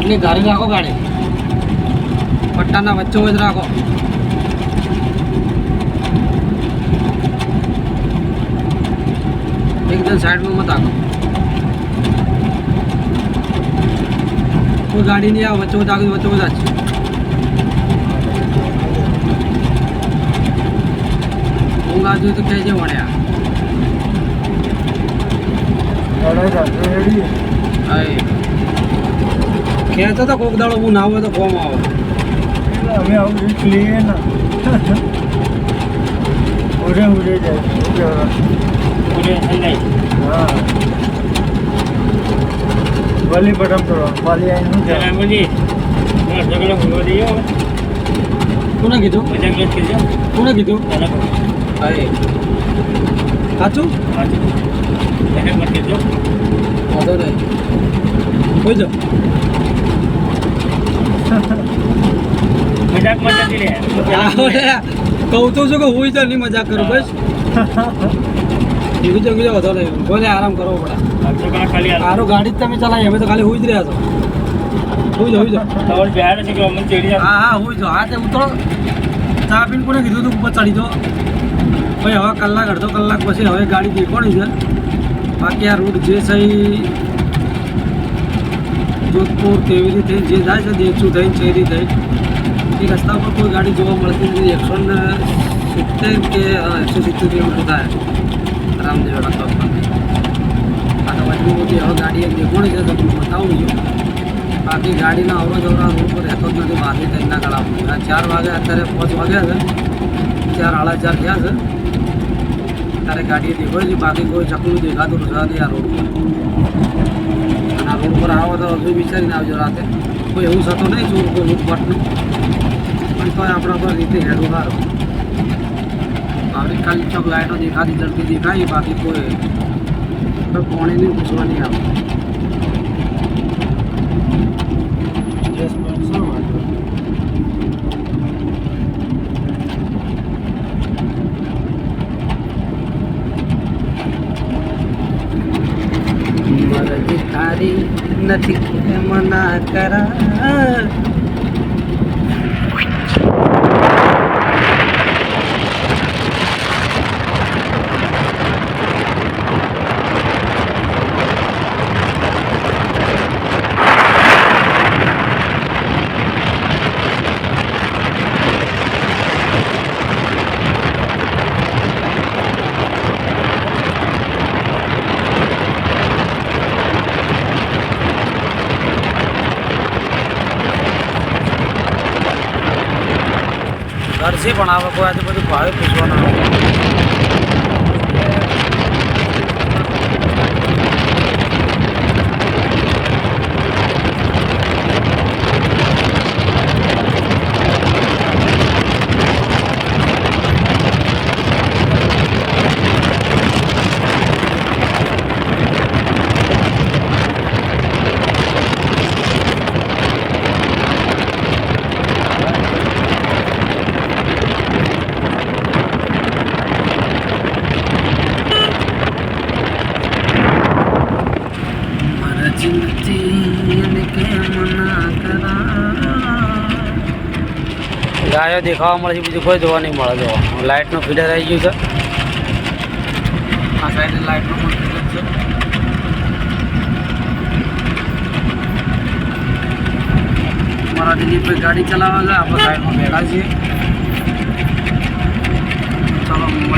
એટલી ધારી રાખો ગાડી? પટ્ટાના વચ્ચે વચ્ચે રાખો. એકદમ સાઈડમાં મત રાખો કોઈ ગાડી નહીં આવે વચ્ચે વચ્ચે આગળ વચ્ચે વચ્ચે જ ઊંઘ હોય તો કહેજે વણ્યા. હા કહેતો તો કોક દાડો હું ના હોય તો કોમ આવે. અમે આવું રીત લઈએ ને. ઉડે ઉડે જાય ઉડે થઈ જાય હા. વલી પટમ કરો વાલી આઈ નું છે બોલી મારા ઝઘડો ભૂલો દઈએ હવે કોને કીધું? નથી કીધો? કોને કીધું? અરે સાચું? સાચું. તને મત કીધો વાંધો નહીં. કોઈ જાઓ મજાક મજા લે. કહું તો છું કે હું તો નહીં મજાક કરું બસ. બીજું બીજો વધો નહીં. બોલે આરામ કરવો પડે. સારું ગાડી જ તમે ચલાવી અમે તો ખાલી હું જ રહ્યા છો. હું જ હું જ તમારે બિહાર છે કે અમને ચડી હા હા હું જો હા તે ઉતરો ચા પીને કોને કીધું તું ઉપર ચડી જો ભાઈ હવે કલાક અડધો કલાક પછી હવે ગાડી દેખવાની છે? બાકી આ રૂટ જે છે જોધપુર કેવી રીતે જે જાય છે દેચું થઈને ચેરી થઈ એ રસ્તા પર કોઈ ગાડી જોવા મળતી નથી. એકસો ને સિત્તેર કે એકસો સિત્તેર કિલોમીટર થાય. રામદેવ રસ્તા પર. વચમાં બધી હવે ગાડી એક દેખવાની છે, તમને બતાવું છું. બાકી ગાડીના અવરો જવરા રોડ પર રહેતો જ નથી. બાકી ત્રણના ગાળા આ ચાર વાગે અત્યારે પાંચ વાગ્યા છે. ચાર સાડા ચાર થયા છે. ત્યારે ગાડી દેખાય છે. બાકી કોઈ ચકલું દેખાતું નથી આ રોડ પર. અને આ પર આવો તો હજુ વિચારીને આવજો રાતે. કોઈ એવું થતો નહીં ચોર કોઈ લૂંટપાટનું પણ તોય આપણા પર રીતે હેડું સારું. આપણી ખાલી ચોક લાઈટો દેખાતી જડતી દેખાય, બાકી કોઈ કોઈ પાણીની પૂછવા નહીં આવે. તારી નથી. એમ ના કરા ઘરથી પણ આવે કોઈ આજે બધું ભાવે પૂછવાનું આવે ગાયો દેખાવા મળે છે, બીજું કોઈ જોવા નહીં મળે, જો. લાઇટનું ફીડર આવી ગયું છે. આ સાઈડે લાઇટનું પણ ફીડર છે. મારા દિલીપભાઈ ગાડી ચલાવે છે, આપણે સાઈડમાં બેઠા છીએ.